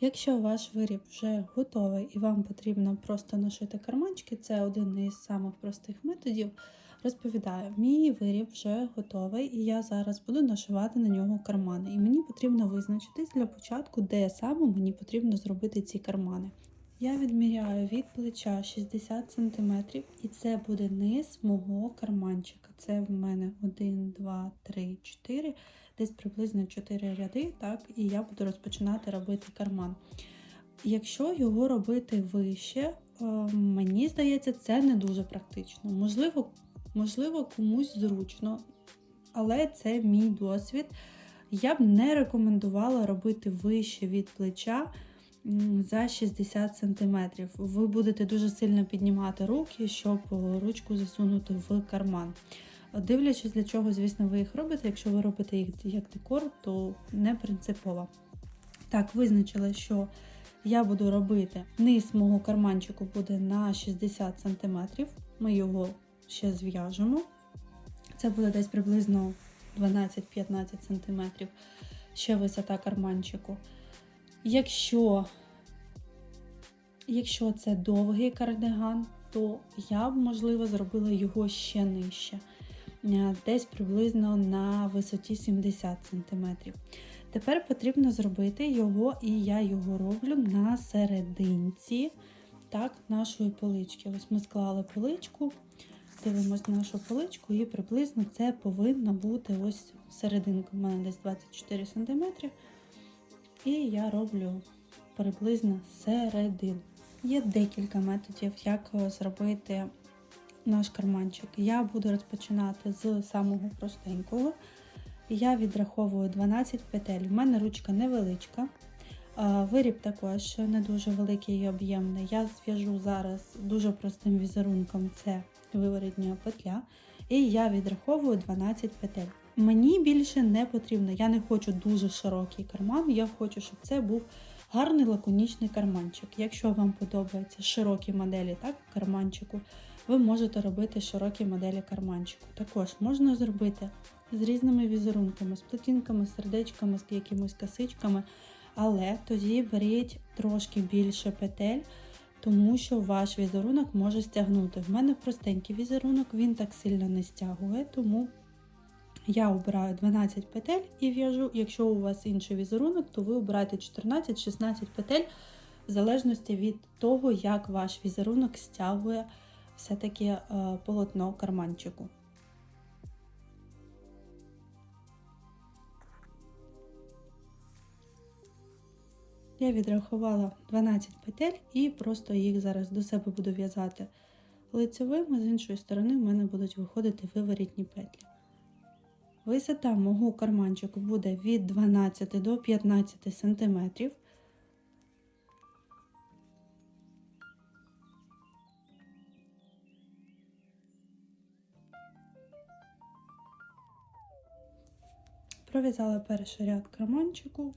Якщо ваш виріб вже готовий і вам потрібно просто нашити карманчики, це один із самих простих методів. Розповідаю, мій виріб вже готовий, і я зараз буду нашивати на нього кармани. І мені потрібно визначитись для початку, де саме мені потрібно зробити ці кармани. Я відміряю від плеча 60 см, і це буде низ мого карманчика. Це в мене 1, 2, 3, 4, десь приблизно 4 ряди, так, і я буду розпочинати робити карман. Якщо його робити вище, е, мені здається, це не дуже практично. Можливо, можливо, комусь зручно, але це мій досвід. Я б не рекомендувала робити вище від плеча за 60 см. Ви будете дуже сильно піднімати руки, щоб е, ручку засунути в карман. Дивлячись, для чого, звісно, ви їх робите. Якщо ви робите їх як декор, то не принципово. Так, визначила, що я буду робити низ мого карманчику буде на 60 см. Ми його ще зв'яжемо. Це буде десь приблизно 12-15 см ще висота карманчику. Якщо, якщо це довгий кардиган, то я б, можливо, зробила його ще нижче, е, десь приблизно на висоті 70 см. Тепер потрібно зробити його, і я його роблю на серединці так, нашої полички. Ось ми склали поличку, дивимось нашу поличку, і приблизно це повинна бути ось серединка. У мене десь 24 см. І я роблю приблизно середину. Є декілька методів, як зробити наш карманчик. Я буду розпочинати з самого простенького. Я відраховую 12 петель. У мене ручка невеличка. Виріб також не дуже великий і об'ємний. Я зв'яжу зараз дуже простим візерунком це виворітня петля. І я відраховую 12 петель. Мені більше не потрібно, я не хочу дуже широкий карман, я хочу, щоб це був гарний лаконічний карманчик. Якщо вам подобаються широкі моделі так, карманчику, ви можете робити широкі моделі карманчику. Також можна зробити з різними візерунками, з плетінками, сердечками, з якимись косичками, але тоді беріть трошки більше петель, тому що ваш візерунок може стягнути. В мене простенький візерунок, він так сильно не стягує, тому я обираю 12 петель і в'яжу. Якщо у вас інший візерунок, то ви обираєте 14-16 петель, в залежності від того, як ваш візерунок стягує все-таки е, полотно карманчику. Я відрахувала 12 петель і просто їх зараз до себе буду в'язати лицевим, а з іншої сторони в мене будуть виходити виворітні петлі. Висота мого карманчику буде від 12 до 15 см. Пров'язала перший ряд карманчику,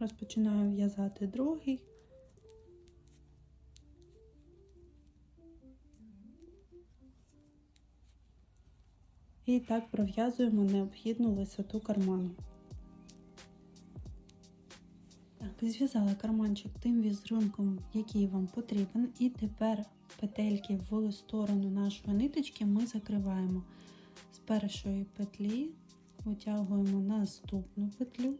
розпочинаю в'язати другий. І так пров'язуємо необхідну висоту карману. Так, зв'язала карманчик тим візерунком, який вам потрібен. І тепер петельки в сторону нашої ниточки ми закриваємо з першої петлі, витягуємо наступну петлю.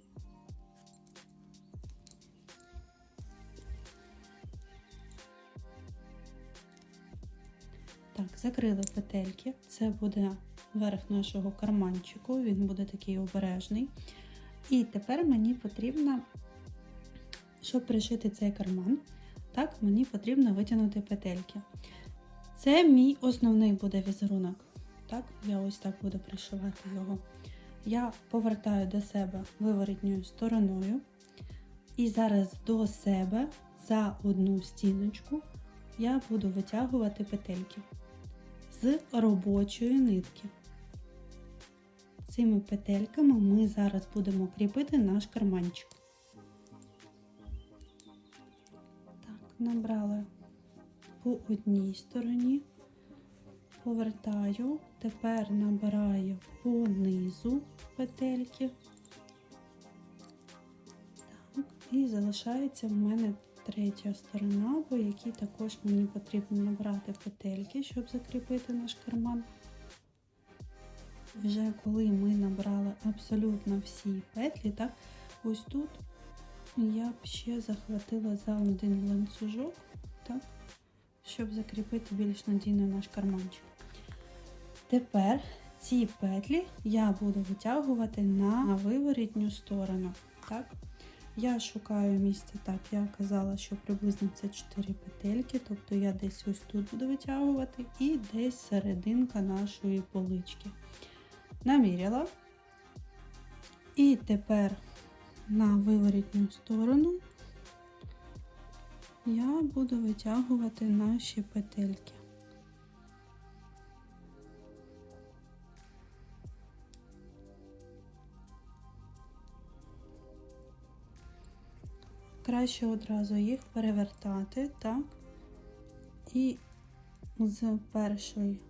Так, закрили петельки. Це буде верх нашого карманчику, він буде такий обережний. І тепер мені потрібно, щоб пришити цей карман, так, мені потрібно витягнути петельки. Це мій основний буде візерунок. Так, Я ось так буду пришивати його. Я повертаю до себе виворітньою стороною. І зараз до себе за одну стіночку я буду витягувати петельки з робочої нитки. Цими петельками ми зараз будемо кріпити наш карманчик. Так, набрала по одній стороні, повертаю, тепер набираю по низу петельки. Так. І залишається в мене третя сторона, по якій також мені потрібно набрати петельки, щоб закріпити наш карман. Вже коли ми набрали абсолютно всі петлі, так, ось тут я б ще захватила за один ланцюжок, так, щоб закріпити більш надійно наш карманчик. Тепер ці петлі я буду витягувати на виворітню сторону. Так? Я шукаю місце, так, я казала, що приблизно це 4 петельки, тобто я десь ось тут буду витягувати і десь серединка нашої полички. Наміряла. І тепер на виворітню сторону я буду витягувати наші петельки. Краще одразу їх перевертати, так, і з першої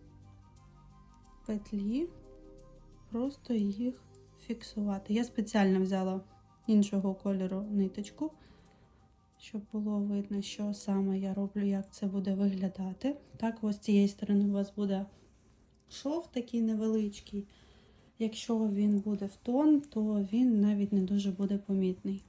петлі просто їх фіксувати. Я спеціально взяла іншого кольору ниточку, щоб було видно, що саме я роблю, як це буде виглядати. Так, ось з цієї сторони у вас буде шов такий невеличкий. Якщо він буде в тон, то він навіть не дуже буде помітний.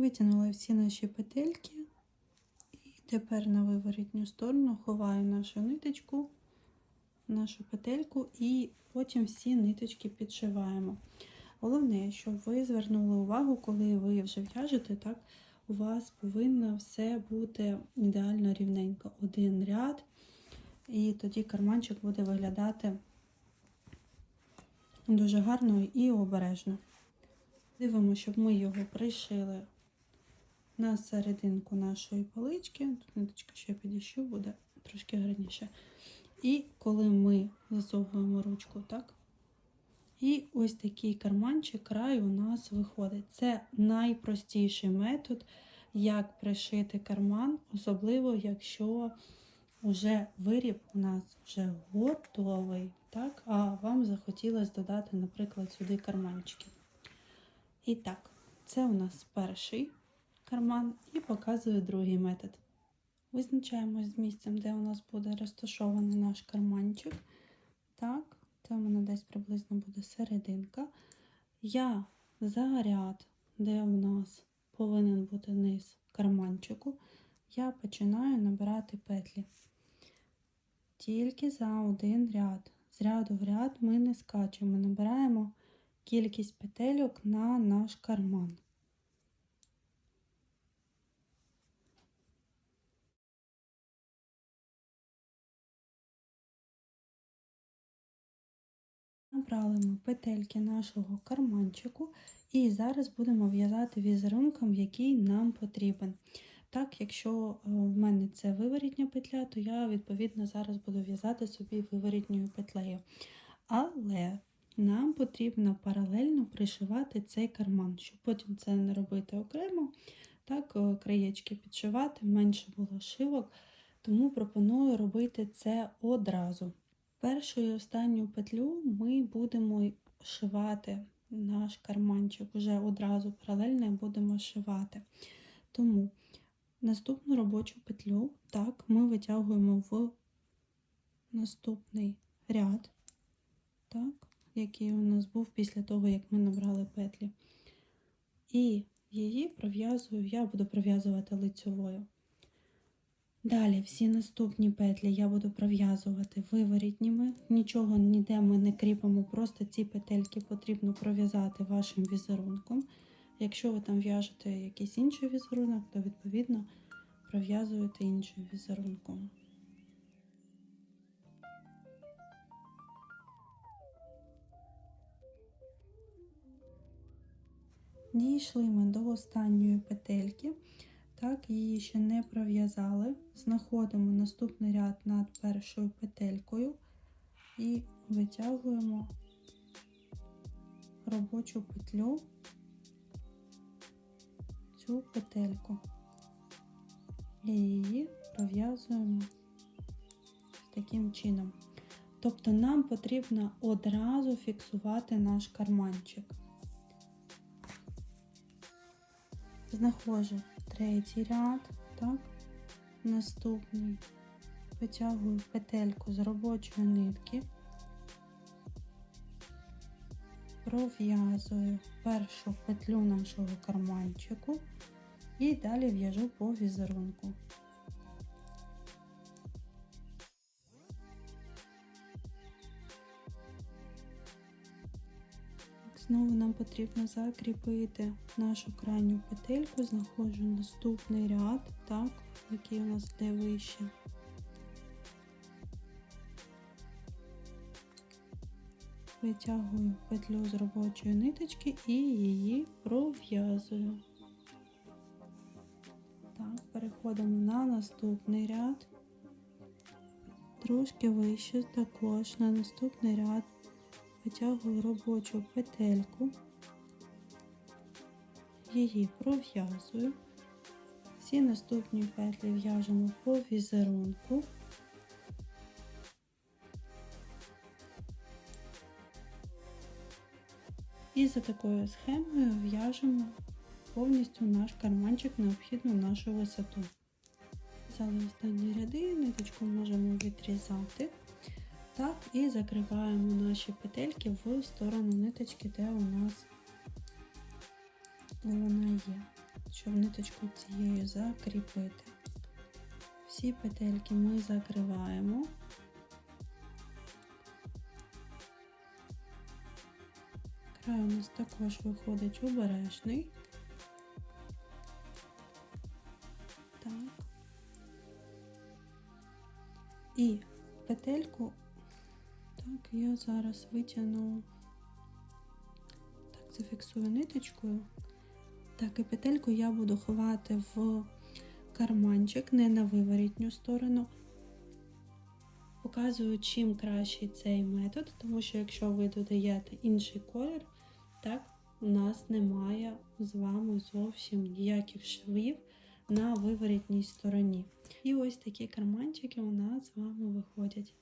Витягнула всі наші петельки. І тепер на виворітню сторону ховаю нашу ниточку, нашу петельку, і потім всі ниточки підшиваємо. Головне, щоб ви звернули увагу, коли ви вже в'яжете, так, у вас повинно все бути ідеально рівненько. Один ряд, і тоді карманчик буде виглядати дуже гарно і обережно. Дивимося, щоб ми його пришили на серединку нашої палички. Тут ниточка ще підіщу, буде трошки гарніше. І коли ми засовуємо ручку, так? І ось такий карманчик край у нас виходить. Це найпростіший метод, як пришити карман, особливо, якщо вже виріб у нас вже готовий, так? а вам захотілося додати, наприклад, сюди карманчики. І так, це у нас перший карман і показую другий метод. Визначаємось з місцем, де у нас буде розташований наш карманчик. Так, це у мене десь приблизно буде серединка. Я за ряд, де у нас повинен бути низ карманчику, я починаю набирати петлі. Тільки за один ряд. З ряду в ряд ми не скачемо, набираємо кількість петельок на наш карман. Набрали ми петельки нашого карманчику і зараз будемо в'язати візерунком, який нам потрібен. Так, якщо е, в мене це виворітня петля, то я, відповідно, зараз буду в'язати собі виворітньою петлею. Але нам потрібно паралельно пришивати цей карман, щоб потім це не робити окремо. Так, е, краєчки підшивати, менше було шивок, тому пропоную робити це одразу. Першу і останню петлю ми будемо шивати наш карманчик вже одразу паралельно будемо шивати. Тому наступну робочу петлю так, ми витягуємо в наступний ряд, так, який у нас був після того, як ми набрали петлі. І її пров'язую, я буду пров'язувати лицьовою. Далі всі наступні петлі я буду пров'язувати виворітніми. Нічого ніде ми не кріпимо, просто ці петельки потрібно пров'язати вашим візерунком. Якщо ви там в'яжете якийсь інший візерунок, то відповідно пров'язуєте іншим візерунком. Дійшли ми до останньої петельки. Так, її ще не пров'язали. Знаходимо наступний ряд над першою петелькою і витягуємо робочу петлю цю петельку. І її пров'язуємо таким чином. Тобто нам потрібно одразу фіксувати наш карманчик. Знаходжу третій ряд, так, наступний. Витягую петельку з робочої нитки, пров'язую першу петлю нашого карманчику і далі в'яжу по візерунку. Знову нам потрібно закріпити нашу крайню петельку, знаходжу наступний ряд, так, який у нас йде вище. Витягую петлю з робочої ниточки і її пров'язую. Так, переходимо на наступний ряд, трошки вище, також на наступний ряд витягую робочу петельку, її пров'язую. Всі наступні петлі в'яжемо по візерунку. І за такою схемою в'яжемо повністю наш карманчик необхідну нашу висоту. Взяли останні ряди, ниточку можемо відрізати. Так, і закриваємо наші петельки в сторону ниточки, де у нас вона є, щоб ниточку цією закріпити. Всі петельки ми закриваємо. Край у нас також виходить обережний. Зараз витягну, так, зафіксую ниточкою. Так, і петельку я буду ховати в карманчик, не на виворітню сторону. Показую, чим кращий цей метод, тому що якщо ви додаєте інший колір, так, у нас немає з вами зовсім ніяких швів на виворітній стороні. І ось такі карманчики у нас з вами виходять.